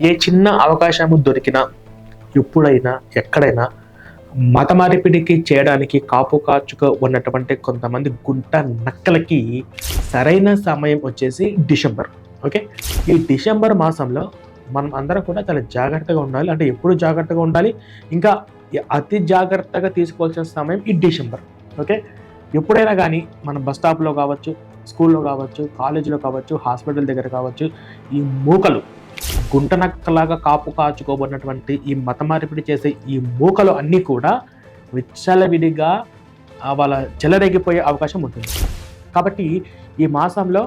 ఏ చిన్న అవకాశము దొరికినా ఎప్పుడైనా ఎక్కడైనా మత మార్పిడికి చేయడానికి కాపు కాచుగా ఉన్నటువంటి కొంతమంది గుంట నక్కలకి సరైన సమయం వచ్చేసి డిసెంబర్. ఓకే? ఈ డిసెంబర్ మాసంలో మనం అందరం కూడా చాలా జాగ్రత్తగా ఉండాలి. అంటే ఎప్పుడు జాగ్రత్తగా ఉండాలి? ఇంకా అతి జాగ్రత్తగా తీసుకోవాల్సిన సమయం ఈ డిసెంబర్. ఓకే? ఎప్పుడైనా కానీ మన బస్ స్టాప్లో కావచ్చు స్కూల్లో కావచ్చు కాలేజీలో కావచ్చు హాస్పిటల్ దగ్గర కావచ్చు ఈ మూకలు గుంట నక్కలాగా కాపు కాచుకోబడినటువంటి ఈ మత మార్పిడి చేసే ఈ మూకలు అన్నీ కూడా విచ్చలవిడిగా వాళ్ళ చెలరేగిపోయే అవకాశం ఉంటుంది. కాబట్టి ఈ మాసంలో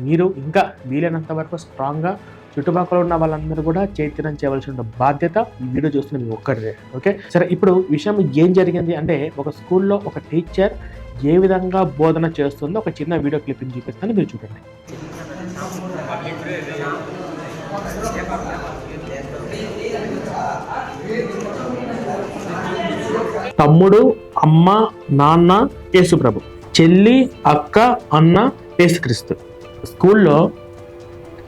మీరు ఇంకా వీలైనంత వరకు స్ట్రాంగ్గా చుట్టుపక్కల ఉన్న వాళ్ళందరూ కూడా చైతన్యం చేయవలసిన బాధ్యత ఈ వీడియో చూస్తున్న మీ ఒక్కరిదే. ఓకే? సరే ఇప్పుడు విషయం ఏం జరిగింది అంటే ఒక స్కూల్లో ఒక టీచర్ ఏ విధంగా బోధన చేస్తుందో ఒక చిన్న వీడియో క్లిప్పింగ్ చూపిస్తాను మీరు చూడండి. తమ్ముడు అమ్మ నాన్న యేసుప్రభు. చెల్లి అక్క అన్న యేసుక్రీస్తు. స్కూల్లో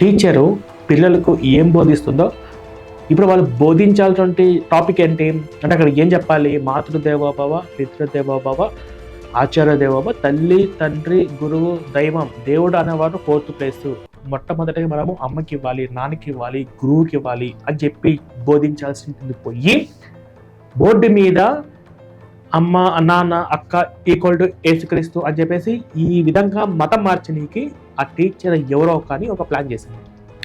టీచరు పిల్లలకు ఏం బోధిస్తుందో ఇప్పుడు వాళ్ళు బోధించాల్సిన టాపిక్ ఏంటి? అంటే అక్కడ ఏం చెప్పాలి? మాతృదేవోభవ పితృదేవోభవ ఆచార్య దేవోభవ తల్లి తండ్రి గురువు దైవం దేవుడు అనేవాడు ఫోర్త్ ప్లేస్. మొట్టమొదటిగా మనము అమ్మకి ఇవ్వాలి నాన్నకి ఇవ్వాలి గురువుకి ఇవ్వాలి అని చెప్పి బోధించాల్సింది పోయి బోర్డు మీద అమ్మ నాన్న అక్క ఈక్వల్ టు ఏసుక్రీస్తు అని చెప్పేసి ఈ విధంగా మతం మార్చనీకి ఆ టీచర్ ఎవరో కానీ ఒక ప్లాన్ చేసింది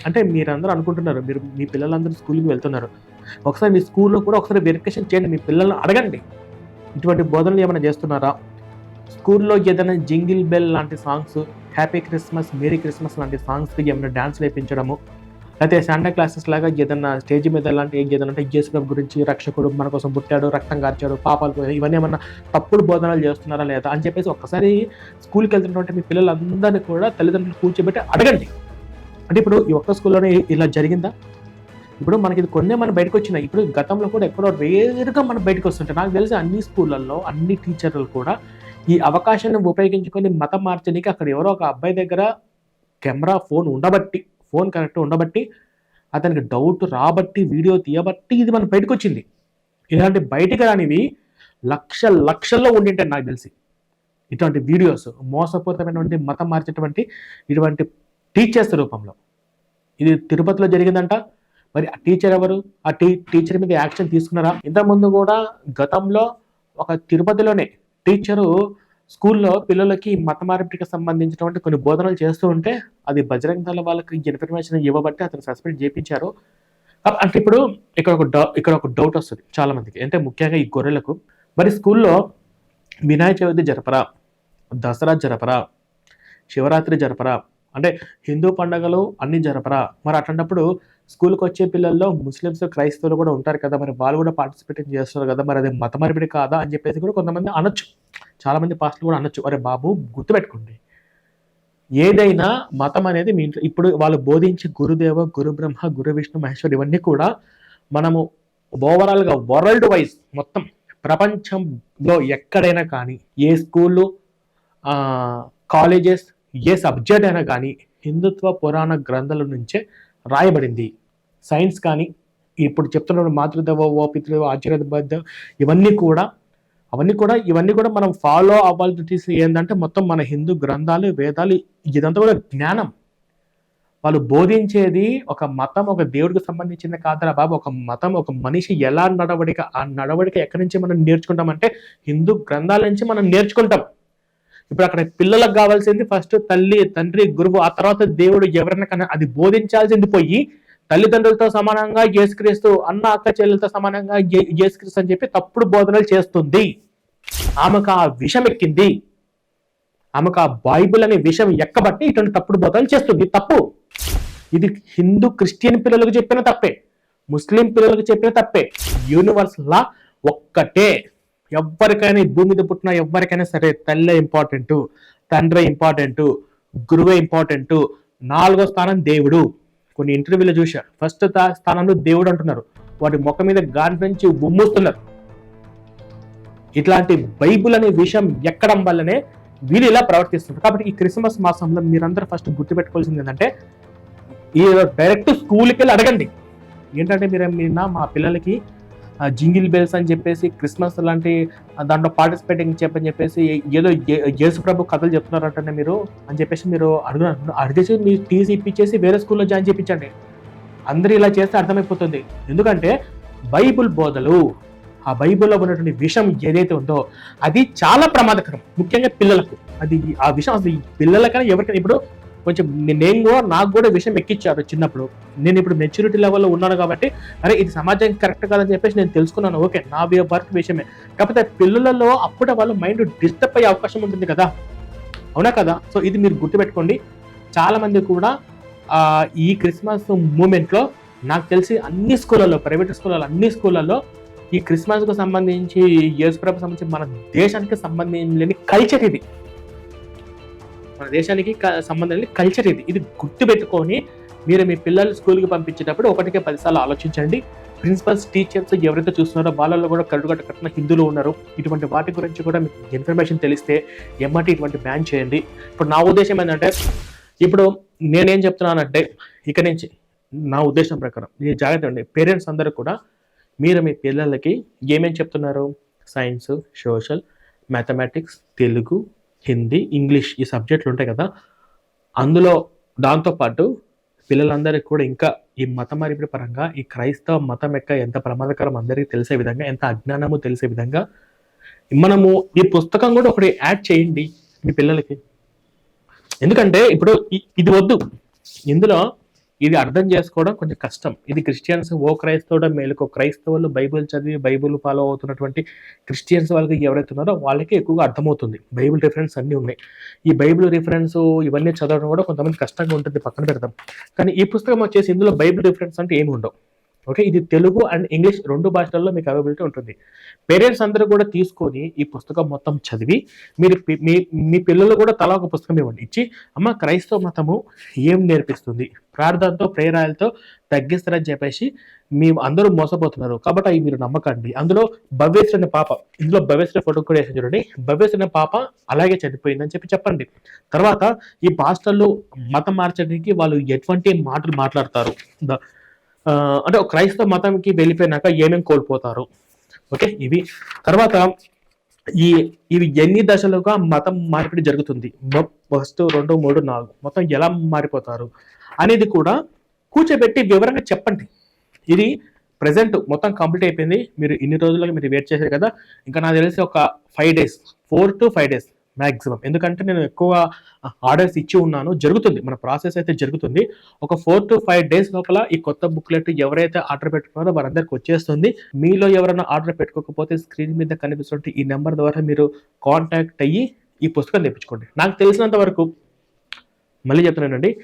అంటే మీరందరూ అనుకుంటున్నారు మీరు మీ పిల్లలందరూ స్కూల్కి వెళ్తున్నారు. ఒకసారి మీ స్కూల్లో కూడా ఒకసారి వెరిఫికేషన్ చేయండి మీ పిల్లల్ని అడగండి. ఇటువంటి బోధనలు ఏమైనా చేస్తున్నారా? స్కూల్లో ఏదైనా జింగిల్ బెల్ లాంటి songs happy Christmas merry Christmas లాంటి సాంగ్స్కి ఏమైనా డ్యాన్స్ వేయించడము అయితే శాంటా క్లాసెస్ లాగా ఏదైనా స్టేజ్ మీద ఎలాంటి ఏదైనా అంటే యేసుప్రభు గురించి రక్షకుడు మన కోసం పుట్టాడు రక్తం కార్చాడు పాపాలు ఇవన్నీ ఏమన్నా తప్పుడు బోధనలు చేస్తున్నారా లేదా అని చెప్పేసి ఒక్కసారి స్కూల్కి వెళ్తున్నటువంటి మీ పిల్లలందరినీ కూడా తల్లిదండ్రులు కూర్చోబెట్టి అడగండి. అంటే ఇప్పుడు ఈ ఒక్క స్కూల్లోనే ఇలా జరిగిందా? ఇప్పుడు మనకి ఇది కొన్నే మన బయటకు వచ్చినాయి. ఇప్పుడు గతంలో కూడా ఎక్కడో రేరుగా మనం బయటకు వస్తుంటాయి నాకు తెలిసి అన్ని స్కూళ్ళల్లో అన్ని టీచర్లు కూడా ఈ అవకాశాన్ని ఉపయోగించుకొని మతం మార్చడానికి అక్కడ ఎవరో ఒక అబ్బాయి దగ్గర కెమెరా ఫోన్ ఉండబట్టి ఫోన్ కరెక్ట్ ఉండబట్టి అతనికి డౌట్ రాబట్టి వీడియో తీయబట్టి ఇది మన బయటకు వచ్చింది ఇలాంటి బయటికి రానివి లక్ష లక్షల్లో ఉండింటాయి నాకు తెలిసి. ఇటువంటి వీడియోస్ మోసపూరితమైనటువంటి మతం మార్చేటువంటి ఇటువంటి టీచర్స్ రూపంలో. ఇది తిరుపతిలో జరిగిందంట. మరి ఆ టీచర్ ఎవరు? ఆ టీ టీచర్ మీద యాక్షన్ తీసుకున్నారా? ఇంతకుముందు కూడా గతంలో ఒక తిరుపతిలోనే టీచరు స్కూల్లో పిల్లలకి మత మార్పిడికి సంబంధించినటువంటి కొన్ని బోధనలు చేస్తూ ఉంటే అది బజరంగ దళ వాళ్ళకి ఇన్ఫర్మేషన్ ఇవ్వబట్టి అతను సస్పెండ్ చేయించారు. అంటే ఇప్పుడు ఇక్కడ ఒక డౌ ఇక్కడ ఒక డౌట్ వస్తుంది చాలా మందికి అంటే ముఖ్యంగా ఈ గొర్రెలకు. మరి స్కూల్లో వినాయక చవితి జరపరా దసరా జరపరా శివరాత్రి జరపరా అంటే హిందూ పండుగలు అన్ని జరపరా. మరి అట్లాంటప్పుడు స్కూల్కి వచ్చే పిల్లల్లో ముస్లిమ్స్ క్రైస్తవులు కూడా ఉంటారు కదా మరి వాళ్ళు కూడా పార్టిసిపేట్ చేస్తారు కదా మరి అది మత మార్పిడి కాదా అని చెప్పేసి కూడా కొంతమంది అనొచ్చు. చాలామంది పాస్టర్లు కూడా అనొచ్చు అరే బాబు గుర్తుపెట్టుకోండి. ఏదైనా మతం అనేది మీ ఇంట్లో ఇప్పుడు వాళ్ళు బోధించే గురుదేవ గురు బ్రహ్మ గురు విష్ణు మహేశ్వర్ ఇవన్నీ కూడా మనము ఓవరాల్గా వరల్డ్ వైజ్ మొత్తం ప్రపంచంలో ఎక్కడైనా కానీ ఏ స్కూళ్ళు కాలేజెస్ ఏ సబ్జెక్ట్ అయినా కానీ హిందుత్వ పురాణ గ్రంథాల నుంచే రాయబడింది. సైన్స్ కానీ ఇప్పుడు చెప్తున్న మాతృదేవ ఓ పితృదేవ ఆచార్యబద్ధ ఇవన్నీ కూడా అవన్నీ కూడా ఇవన్నీ కూడా మనం ఫాలో అవ్వాల్సి ఏంటంటే మొత్తం మన హిందూ గ్రంథాలు వేదాలు ఇదంతా కూడా జ్ఞానం. వాళ్ళు బోధించేది ఒక మతం ఒక దేవుడికి సంబంధించింది కాదరా బాబు. ఒక మతం ఒక మనిషి ఎలా నడవడిక ఆ నడవడిక ఎక్కడి నుంచి మనం నేర్చుకుంటామంటే హిందూ గ్రంథాల నుంచి మనం నేర్చుకుంటాం. ఇప్పుడు అక్కడ పిల్లలకు కావాల్సింది ఫస్ట్ తల్లి తండ్రి గురువు ఆ తర్వాత దేవుడు ఎవరైనా కానీ అది బోధించాల్సింది పోయి తల్లిదండ్రులతో సమానంగా యేసుక్రీస్తు అన్న అక్క చెల్లెలతో సమానంగా యేసుక్రీస్తు అని చెప్పి తప్పుడు బోధనలు చేస్తుంది. ఆమెకు ఆ విషం ఎక్కింది ఆమెకు ఆ బైబిల్ అనే విషయం ఎక్కబట్టి ఇటువంటి తప్పుడు బోధనలు చేస్తుంది. తప్పు. ఇది హిందూ క్రిస్టియన్ పిల్లలకు చెప్పిన తప్పే. ముస్లిం పిల్లలకు చెప్పిన తప్పే. యూనివర్సల్ లా ఒక్కటే. ఎవరికైనా ఈ భూమి మీద పుట్టిన ఎవరికైనా సరే తల్లే ఇంపార్టెంట్ తండ్రి ఇంపార్టెంట్ గురువే ఇంపార్టెంట్ నాలుగో స్థానం దేవుడు. కొన్ని ఇంటర్వ్యూలో చూశారు ఫస్ట్ స్థానంలో దేవుడు అంటున్నారు. వాటి ముఖం మీద గాని నుంచి ఉమ్ముస్తున్నారు. ఇట్లాంటి బైబుల్ అనే విషయం ఎక్కడం వల్లనే వీళ్ళు ఇలా ప్రవర్తిస్తున్నారు. కాబట్టి ఈ క్రిస్మస్ మాసంలో మీరందరూ ఫస్ట్ గుర్తుపెట్టుకోవాల్సింది ఏంటంటే ఈ డైరెక్ట్ స్కూల్కి వెళ్ళి అడగండి. ఏంటంటే మీరు నిన్న మా పిల్లలకి జింగిల్ బెల్స్ అని చెప్పేసి క్రిస్మస్ లాంటి దాంట్లో పార్టిసిపేటింగ్ చెప్పని చెప్పేసి ఏదో యేసు ప్రభు కథలు చెప్తున్నారంటే మీరు అని చెప్పేసి మీరు అడుగు అడిగేసి మీరు టీసీ ఇప్పించేసి వేరే స్కూల్లో జాయిన్ చేయించండి. అందరూ ఇలా చేస్తే అర్థమైపోతుంది. ఎందుకంటే బైబుల్ బోధలు ఆ బైబిల్లో ఉన్నటువంటి విషయం ఏదైతే ఉందో అది చాలా ప్రమాదకరం. ముఖ్యంగా పిల్లలకు. అది ఆ విషం అసలు పిల్లలకైనా ఎవరికైనా ఇప్పుడు కొంచెం నేను కూడా నాకు కూడా విషయం ఎక్కిచ్చారు చిన్నప్పుడు. నేను ఇప్పుడు మెచ్యూరిటీ లెవెల్లో ఉన్నాను కాబట్టి అరే ఇది సమాజానికి కరెక్ట్ కాదని చెప్పేసి నేను తెలుసుకున్నాను. ఓకే నా వర్క్ విషయమే కాకపోతే పిల్లలలో అప్పుడే వాళ్ళ మైండ్ డిస్టర్బ్ అయ్యే అవకాశం ఉంటుంది కదా. అవునా కదా? సో ఇది మీరు గుర్తుపెట్టుకోండి. చాలామంది కూడా ఈ క్రిస్మస్ మూమెంట్లో నాకు తెలిసి అన్ని స్కూళ్ళల్లో ప్రైవేట్ స్కూళ్ళలో అన్ని స్కూళ్ళల్లో ఈ క్రిస్మస్కు సంబంధించి యేసుప్రభు సంబంధించి మన దేశానికి సంబంధం లేని కల్చర్ ఇది. మన దేశానికి క- సంబంధం లేని కల్చర్ ఇది. ఇది గుర్తుపెట్టుకొని మీరు మీ పిల్లలు స్కూల్కి పంపించేటప్పుడు ఒకటికే పదిసార్లు ఆలోచించండి. ప్రిన్సిపల్స్ టీచర్స్ ఎవరైతే చూస్తున్నారో వాళ్ళలో కూడా కడుగట్ట కట్టిన హిందువులు ఉన్నారు. ఇటువంటి వాటి గురించి కూడా మీకు ఇన్ఫర్మేషన్ తెలిస్తే ఎమ్మటి ఇటువంటి బ్యాన్ చేయండి. ఇప్పుడు నా ఉద్దేశం ఏంటంటే ఇప్పుడు నేనేం చెప్తున్నానంటే ఇక నుంచి నా ఉద్దేశం ప్రకారం ఈ జాగ్రత్త అండి పేరెంట్స్ అందరూ కూడా మీరు మీ పిల్లలకి ఏమేమి చెప్తున్నారు? Science social mathematics Telugu Hindi English ఈ సబ్జెక్టులు ఉంటాయి కదా. అందులో దాంతోపాటు పిల్లలందరికీ కూడా ఇంకా ఈ మత మార్పిడి పరంగా ఈ క్రైస్తవ మతం యొక్క ఎంత ప్రమాదకరం అందరికీ తెలిసే విధంగా ఎంత అజ్ఞానము తెలిసే విధంగా మనము ఈ పుస్తకం కూడా ఒకటి యాడ్ చేయండి మీ పిల్లలకి. ఎందుకంటే ఇప్పుడు ఇది వద్దు. ఇందులో ఇది అర్థం చేసుకోవడం కొంచెం కష్టం. ఇది క్రిస్టియన్స్ ఓ క్రైస్తవుడ మేలుకో క్రైస్తవులు బైబిల్ చదివి బైబిల్ ఫాలో అవుతున్నటువంటి క్రిస్టియన్స్ వాళ్ళకి ఎవరైతే ఉన్నారో వాళ్ళకి ఎక్కువగా అర్థమవుతుంది. బైబిల్ రిఫరెన్స్ అన్నీ ఉన్నాయి. ఈ బైబిల్ రిఫరెన్స్ ఇవన్నీ చదవడం కూడా కొంతమంది కష్టంగా ఉంటుంది పక్కన పెడతాం. కానీ ఈ పుస్తకం వచ్చేసి ఇందులో బైబిల్ రిఫరెన్స్ అంటే ఏమి ఉండవు. ఓకే? ఇది తెలుగు అండ్ ఇంగ్లీష్ రెండు భాషల్లో మీకు అవైలబిలిటీ ఉంటుంది. పేరెంట్స్ అందరూ కూడా తీసుకొని ఈ పుస్తకం మొత్తం చదివి మీరు పి- మీ మీ పిల్లలు కూడా తలా ఒక పుస్తకం ఇవ్వండి ఇచ్చి అమ్మ క్రైస్తవ మతము ఏం నేర్పిస్తుంది? ప్రార్థనతో ప్రేరాయలతో తగ్గిస్తారని చెప్పేసి మీ అందరూ మోసపోతున్నారు. కాబట్టి అవి మీరు నమ్మకండి. అందులో భవ్యశ్రీ అనే పాప ఇందులో భవ్యశ్రీ ఫోటో కూడా వేసి చూడండి. భవ్యశ్రీ అనే పాప అలాగే చనిపోయిందని చెప్పి చెప్పండి. తర్వాత ఈ పాస్టర్లు మతం మార్చడానికి వాళ్ళు ఎటువంటి మాటలు మాట్లాడతారు? అంటే ఒక క్రైస్తవ మతంకి వెళ్ళిపోయినాక ఏమేమి కోల్పోతారు? ఓకే ఇవి. తర్వాత ఈ ఇవి ఎన్ని దశలుగా మతం మార్పిడి జరుగుతుంది? ఫస్ట్ రెండు మూడు నాలుగు. మొత్తం ఎలా మారిపోతారు? అనేది కూడా కూర్చోబెట్టి వివరంగా చెప్పండి. ఇది ప్రజెంట్ మొత్తం కంప్లీట్ అయిపోయింది. మీరు ఇన్ని రోజులకు మీరు వెయిట్ చేశారు కదా. ఇంకా నాకు తెలిసి ఒక five days four to five days maximum ఎందుకంటే నేను ఎక్కువ ఆర్డర్స్ ఇచ్చి ఉన్నాను. జరుగుతుంది. మన ప్రాసెస్ అయితే జరుగుతుంది. ఒక ఫోర్ టు ఫైవ్ డేస్ లోపల ఈ కొత్త బుక్లెట్ ఎవరైతే ఆర్డర్ పెట్టుకున్నారో వారందరికి వచ్చేస్తుంది. మీలో ఎవరైనా ఆర్డర్ పెట్టుకోకపోతే స్క్రీన్ మీద కనిపిస్తుంటే ఈ నెంబర్ ద్వారా మీరు కాంటాక్ట్ అయ్యి ఈ పుస్తకం తెప్పించుకోండి. నాకు తెలిసినంత వరకు మళ్ళీ చెప్తున్నానండి.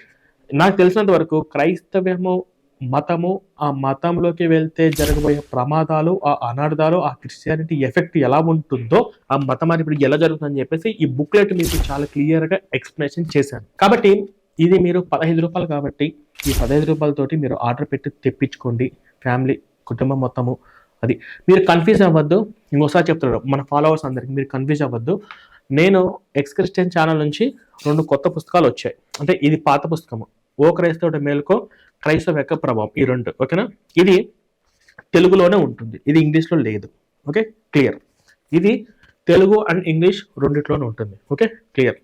నాకు తెలిసినంత వరకు క్రైస్తవ్యము మతము ఆ మతంలోకి వెళ్తే జరగబోయే ప్రమాదాలు ఆ అనార్థాలు ఆ క్రిస్టియానిటీ ఎఫెక్ట్ ఎలా ఉంటుందో ఆ మతం అని ఇప్పుడు ఎలా జరుగుతుందని చెప్పేసి ఈ బుక్లెట్ మీకు చాలా క్లియర్గా ఎక్స్ప్లెనేషన్ చేశాను. కాబట్టి ఇది మీరు పదహైదు రూపాయలు కాబట్టి ఈ పదహైదు రూపాయలతోటి మీరు ఆర్డర్ పెట్టి తెప్పించుకోండి. ఫ్యామిలీ కుటుంబం మొత్తము. అది మీరు కన్ఫ్యూజ్ అవ్వద్దు. ఇంకోసారి చెప్తున్నాడు మన ఫాలోవర్స్ అందరికి మీరు కన్ఫ్యూజ్ అవ్వద్దు. నేను ఎక్స్ క్రిస్టియన్ ఛానల్ నుంచి రెండు కొత్త పుస్తకాలు వచ్చాయి. అంటే ఇది పాత పుస్తకము. ఓ క్రైస్తవుడు మేలుకో క్రైస్తవ యొక్క ప్రభావం ఈ రెండు ఓకేనా? ఇది తెలుగులోనే ఉంటుంది. ఇది ఇంగ్లీష్లో లేదు. ఓకే? క్లియర్. ఇది తెలుగు అండ్ ఇంగ్లీష్ రెండిట్లోనే ఉంటుంది. ఓకే? క్లియర్.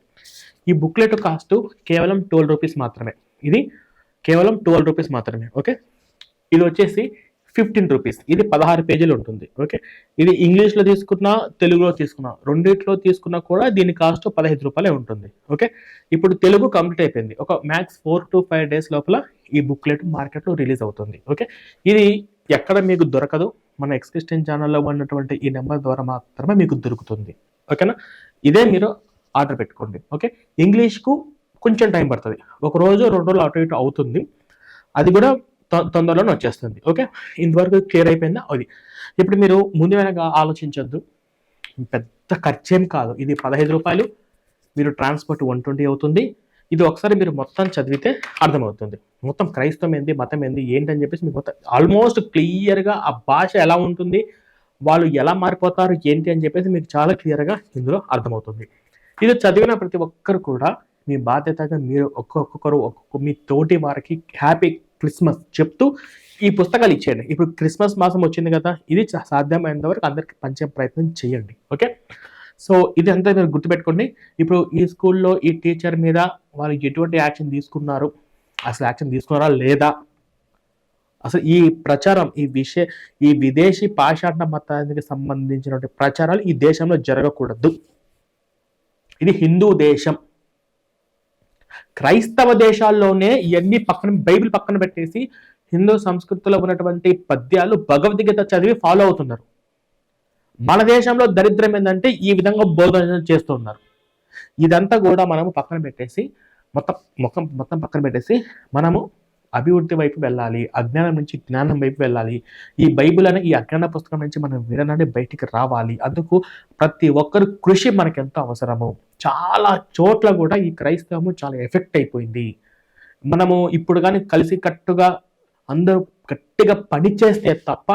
ఈ బుక్లెట్ కాస్ట్ కేవలం ట్వెల్వ్ రూపీస్ మాత్రమే. ఇది కేవలం ట్వెల్వ్ రూపీస్ మాత్రమే. ఓకే? ఇది వచ్చేసి ఫిఫ్టీన్ రూపీస్. ఇది పదహారు పేజీలు ఉంటుంది. ఓకే? ఇది ఇంగ్లీష్లో తీసుకున్నా తెలుగులో తీసుకున్నా రెండిట్లో తీసుకున్నా కూడా దీని కాస్ట్ పదహైదు రూపాయలే ఉంటుంది. ఓకే? ఇప్పుడు తెలుగు కంప్లీట్ అయిపోయింది. ఒక max four to five days లోపల ఈ బుక్లెట్ మార్కెట్లో రిలీజ్ అవుతుంది. ఓకే? ఇది ఎక్కడ మీకు దొరకదు. మన ఎక్స్క్రిస్టియన్ ఛానల్లో ఉన్నటువంటి ఈ నెంబర్ ద్వారా మాత్రమే మీకు దొరుకుతుంది. ఓకేనా? ఇదే మీరు ఆర్డర్ పెట్టుకోండి. ఓకే? ఇంగ్లీష్కు కొంచెం టైం పడుతుంది. ఒక రోజు రెండు రోజులు అటు ఇటు అవుతుంది. అది కూడా తొందరలోనే వచ్చేస్తుంది. ఓకే? ఇంతవరకు క్లియర్ అయిపోయిందా? అది. ఇప్పుడు మీరు ముందు వెనక ఆలోచించొద్దు. పెద్ద ఖర్చేం కాదు. ఇది పదహైదు రూపాయలు. మీరు ట్రాన్స్పోర్ట్ వన్ ట్వంటీ అవుతుంది. ఇది ఒకసారి మీరు మొత్తం చదివితే అర్థమవుతుంది. మొత్తం క్రైస్తవం ఏంది మతం ఏంది ఏంటని చెప్పేసి మీకు మొత్తం ఆల్మోస్ట్ క్లియర్గా ఆ భాష ఎలా ఉంటుంది వాళ్ళు ఎలా మారిపోతారు ఏంటి అని చెప్పేసి మీకు చాలా క్లియర్గా ఇందులో అర్థమవుతుంది. ఇది చదివిన ప్రతి ఒక్కరు కూడా మీ బాధ్యతగా మీరు ఒక్కొక్కరు ఒక్కొక్క మీ తోటి వారికి హ్యాపీ క్రిస్మస్ చెప్తూ ఈ పుస్తకాలు ఇచ్చేయండి. ఇప్పుడు క్రిస్మస్ మాసం వచ్చింది కదా ఇది సాధ్యమైనంత వరకు అందరికీ పంచే ప్రయత్నం చేయండి. ఓకే? సో ఇది అంతా మీరు గుర్తుపెట్టుకోండి. ఇప్పుడు ఈ స్కూల్లో ఈ టీచర్ మీద వాళ్ళు ఎటువంటి యాక్షన్ తీసుకున్నారు? అసలు యాక్షన్ తీసుకున్నారా లేదా? అసలు ఈ ప్రచారం ఈ విషయ ఈ విదేశీ పాషాణ మతానికి సంబంధించినటువంటి ప్రచారాలు ఈ దేశంలో జరగకూడదు. ఇది హిందూ దేశం. క్రైస్తవ దేశాల్లోనే ఇవన్నీ పక్కన బైబిల్ పక్కన పెట్టేసి హిందూ సంస్కృతిలో ఉన్నటువంటి పద్యాలు భగవద్గీత చదివి ఫాలో అవుతున్నారు. మన దేశంలో దరిద్రం ఏంటంటే ఈ విధంగా బోధన చేస్తున్నారు. ఇదంతా కూడా మనము పక్కన పెట్టేసి మొత్తం మొత్తం మొత్తం పక్కన పెట్టేసి మనము అభివృద్ధి వైపు వెళ్ళాలి అజ్ఞానం నుంచి జ్ఞానం వైపు వెళ్ళాలి. ఈ బైబిల్ అనే ఈ అజ్ఞాన పుస్తకం నుంచి మనం వినడానికి బయటికి రావాలి. అందుకు ప్రతి ఒక్కరు కృషి మనకు ఎంతో అవసరము. చాలా చోట్ల కూడా ఈ క్రైస్తవము చాలా ఎఫెక్ట్ అయిపోయింది. మనము ఇప్పుడు కానీ కలిసి కట్టుగా అందరూ గట్టిగా పని చేస్తే తప్ప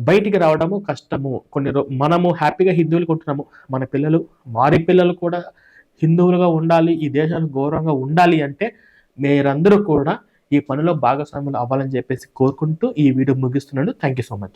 బయటికి రావడము కష్టము. కొన్ని రో- మనము హ్యాపీగా హిందువులు కొంటున్నాము. మన పిల్లలు వారి పిల్లలు కూడా హిందువులుగా ఉండాలి ఈ దేశానికి గౌరవంగా ఉండాలి అంటే మీరందరూ కూడా ఈ పనిలో భాగస్వాములు అవ్వాలని చెప్పేసి కోరుకుంటూ ఈ వీడియో ముగిస్తున్నాను. Thank you so much